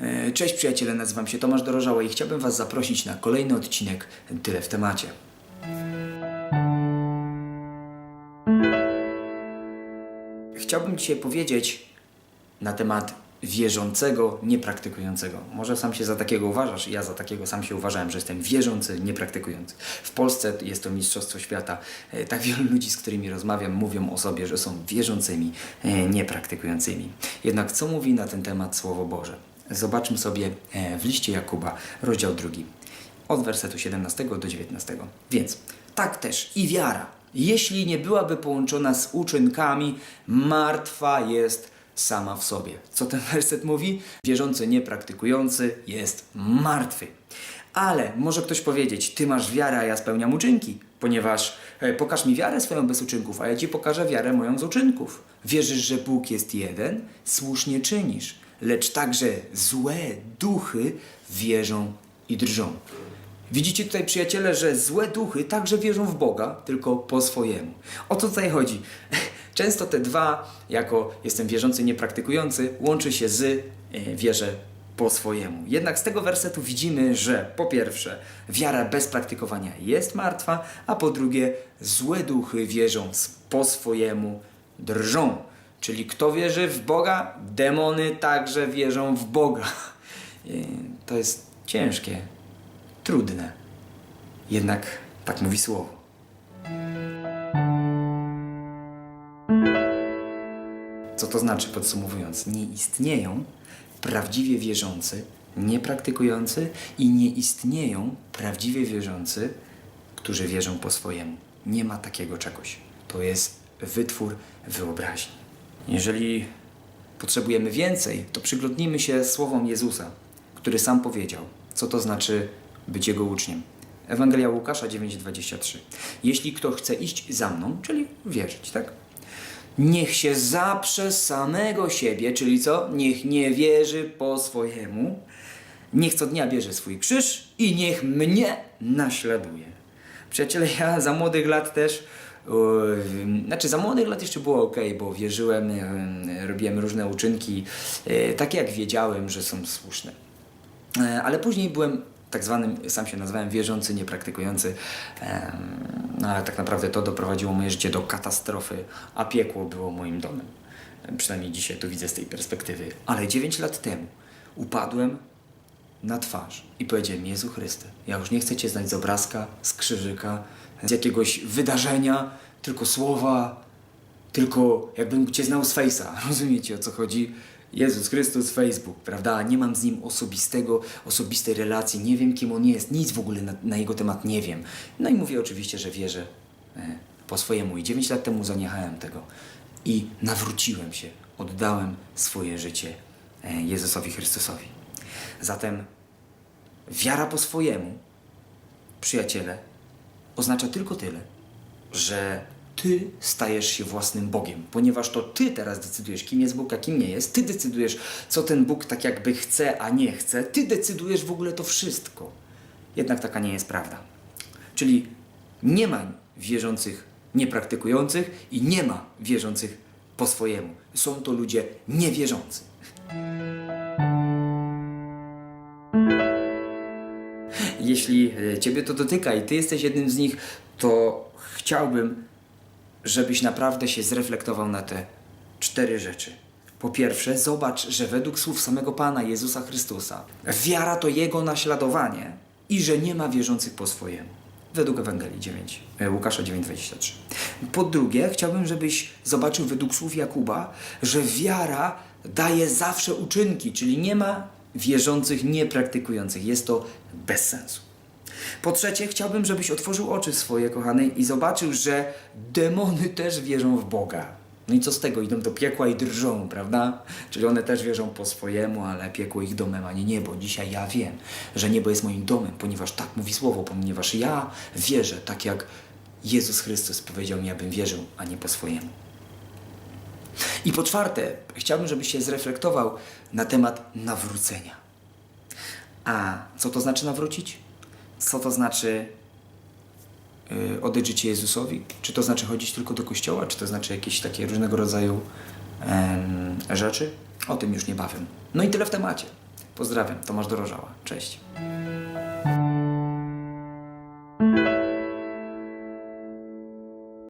E, Cześć przyjaciele, nazywam się Tomasz Dorożała i chciałbym Was zaprosić na kolejny odcinek Tyle w temacie. Chciałbym dzisiaj powiedzieć na temat wierzącego, niepraktykującego. Może sam się za takiego uważasz, ja za takiego sam się uważałem, że jestem wierzący, niepraktykujący. W Polsce jest to Mistrzostwo Świata. E, Tak wielu ludzi, z którymi rozmawiam, mówią o sobie, że są wierzącymi, e, niepraktykującymi. Jednak co mówi na ten temat Słowo Boże? Zobaczmy sobie e, w liście Jakuba, rozdział drugi, od wersetu 17 do 19. Więc tak też i wiara, jeśli nie byłaby połączona z uczynkami, martwa jest sama w sobie. Co ten werset mówi? Wierzący, niepraktykujący jest martwy. Ale może ktoś powiedzieć, ty masz wiarę, a ja spełniam uczynki, ponieważ e, pokaż mi wiarę swoją bez uczynków, a ja ci pokażę wiarę moją z uczynków. Wierzysz, że Bóg jest jeden? Słusznie czynisz, lecz także złe duchy wierzą i drżą. Widzicie tutaj, przyjaciele, że złe duchy także wierzą w Boga, tylko po swojemu. O co tutaj chodzi? Często te dwa, jako jestem wierzący, niepraktykujący, łączy się z e, wierzę po swojemu. Jednak z tego wersetu widzimy, że po pierwsze, wiara bez praktykowania jest martwa, a po drugie, złe duchy wierzą po swojemu, drżą. Czyli kto wierzy w Boga, demony także wierzą w Boga. To jest ciężkie, trudne. Jednak tak mówi słowo. Co to znaczy, podsumowując? Nie istnieją prawdziwie wierzący, niepraktykujący i nie istnieją prawdziwie wierzący, którzy wierzą po swojemu. Nie ma takiego czegoś. To jest wytwór wyobraźni. Jeżeli potrzebujemy więcej, to przyglądnijmy się słowom Jezusa, który sam powiedział, co to znaczy być Jego uczniem. Ewangelia Łukasza 9:23. Jeśli kto chce iść za mną, czyli wierzyć, tak? Niech się zaprze samego siebie, czyli co? Niech nie wierzy po swojemu. Niech co dnia bierze swój krzyż i niech mnie naśladuje. Przyjaciele, ja za młodych lat też, znaczy za młodych lat jeszcze było ok, bo wierzyłem, robiłem różne uczynki, yy, takie jak wiedziałem, że są słuszne. E, Ale później byłem tak zwanym, sam się nazwałem wierzący, niepraktykujący, no ale tak naprawdę to doprowadziło moje życie do katastrofy, a piekło było moim domem. E, Przynajmniej dzisiaj to widzę z tej perspektywy. Ale 9 lat temu upadłem na twarz i powiedziałem, Jezu Chryste, ja już nie chcę Cię znać z obrazka, z krzyżyka, z jakiegoś wydarzenia, tylko słowa, tylko jakbym Cię znał z Face'a. Rozumiecie o co chodzi? Jezus Chrystus, Facebook, prawda? Nie mam z Nim osobistego, osobistej relacji, nie wiem kim On jest, nic w ogóle na, na Jego temat nie wiem. No i mówię oczywiście, że wierzę e, po swojemu i 9 lat temu zaniechałem tego i nawróciłem się, oddałem swoje życie e, Jezusowi Chrystusowi. Zatem wiara po swojemu, przyjaciele, oznacza tylko tyle, że ty stajesz się własnym Bogiem, ponieważ to ty teraz decydujesz, kim jest Bóg, a kim nie jest. Ty decydujesz, co ten Bóg tak jakby chce, a nie chce. Ty decydujesz w ogóle to wszystko. Jednak taka nie jest prawda. Czyli nie ma wierzących niepraktykujących i nie ma wierzących po swojemu. Są to ludzie niewierzący. Jeśli e, Ciebie to dotyka i Ty jesteś jednym z nich, to chciałbym, żebyś naprawdę się zreflektował na te cztery rzeczy. Po pierwsze, zobacz, że według słów samego Pana Jezusa Chrystusa, wiara to Jego naśladowanie i że nie ma wierzących po swojemu. Według Ewangelii 9, e, Łukasza 9,23. Po drugie, chciałbym, żebyś zobaczył według słów Jakuba, że wiara daje zawsze uczynki, czyli nie ma wierzących niepraktykujących. Jest to bez sensu. Po trzecie, chciałbym, żebyś otworzył oczy swoje, kochany, i zobaczył, że demony też wierzą w Boga. No i co z tego? Idą do piekła i drżą, prawda? Czyli one też wierzą po swojemu, ale piekło ich domem, a nie niebo. Dzisiaj ja wiem, że niebo jest moim domem, ponieważ tak mówi Słowo, ponieważ ja wierzę, tak jak Jezus Chrystus powiedział mi, abym wierzył, a nie po swojemu. I po czwarte, chciałbym, żebyś się zreflektował na temat nawrócenia. A co to znaczy nawrócić? Co to znaczy yy, Jezusowi? Czy to znaczy chodzić tylko do kościoła? Czy to znaczy jakieś takie różnego rodzaju em, rzeczy? O tym już niebawem. No i tyle w temacie. Pozdrawiam, Tomasz Dorożała. Cześć.